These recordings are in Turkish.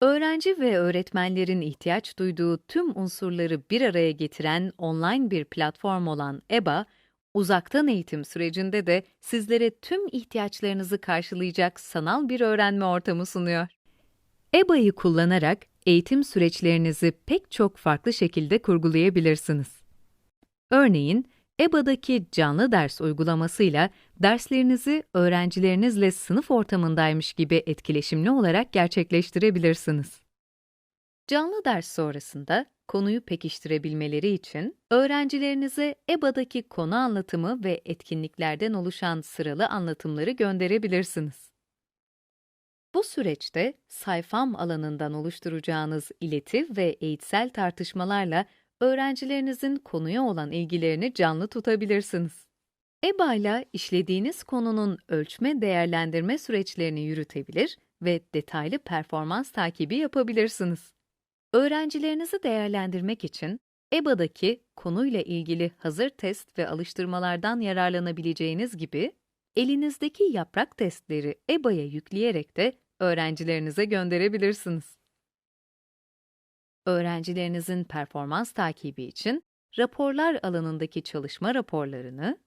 Öğrenci ve öğretmenlerin ihtiyaç duyduğu tüm unsurları bir araya getiren online bir platform olan EBA, uzaktan eğitim sürecinde de sizlere tüm ihtiyaçlarınızı karşılayacak sanal bir öğrenme ortamı sunuyor. EBA'yı kullanarak eğitim süreçlerinizi pek çok farklı şekilde kurgulayabilirsiniz. Örneğin, EBA'daki canlı ders uygulamasıyla derslerinizi öğrencilerinizle sınıf ortamındaymış gibi etkileşimli olarak gerçekleştirebilirsiniz. Canlı ders sonrasında konuyu pekiştirebilmeleri için öğrencilerinize EBA'daki konu anlatımı ve etkinliklerden oluşan sıralı anlatımları gönderebilirsiniz. Bu süreçte sayfam alanından oluşturacağınız ileti ve eğitsel tartışmalarla öğrencilerinizin konuya olan ilgilerini canlı tutabilirsiniz. EBA ile işlediğiniz konunun ölçme değerlendirme süreçlerini yürütebilir ve detaylı performans takibi yapabilirsiniz. Öğrencilerinizi değerlendirmek için EBA'daki konuyla ilgili hazır test ve alıştırmalardan yararlanabileceğiniz gibi, elinizdeki yaprak testleri EBA'ya yükleyerek de öğrencilerinize gönderebilirsiniz. Öğrencilerinizin performans takibi için raporlar alanındaki çalışma raporlarını,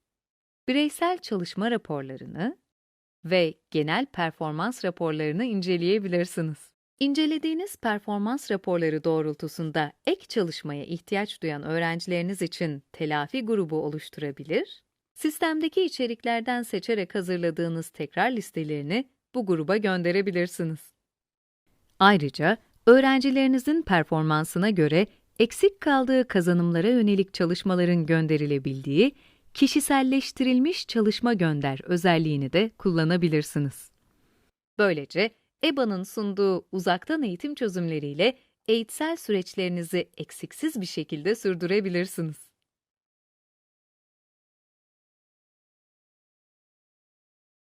bireysel çalışma raporlarını ve genel performans raporlarını inceleyebilirsiniz. İncelediğiniz performans raporları doğrultusunda ek çalışmaya ihtiyaç duyan öğrencileriniz için telafi grubu oluşturabilir, sistemdeki içeriklerden seçerek hazırladığınız tekrar listelerini bu gruba gönderebilirsiniz. Ayrıca öğrencilerinizin performansına göre eksik kaldığı kazanımlara yönelik çalışmaların gönderilebildiği kişiselleştirilmiş çalışma gönder özelliğini de kullanabilirsiniz. Böylece EBA'nın sunduğu uzaktan eğitim çözümleriyle eğitsel süreçlerinizi eksiksiz bir şekilde sürdürebilirsiniz.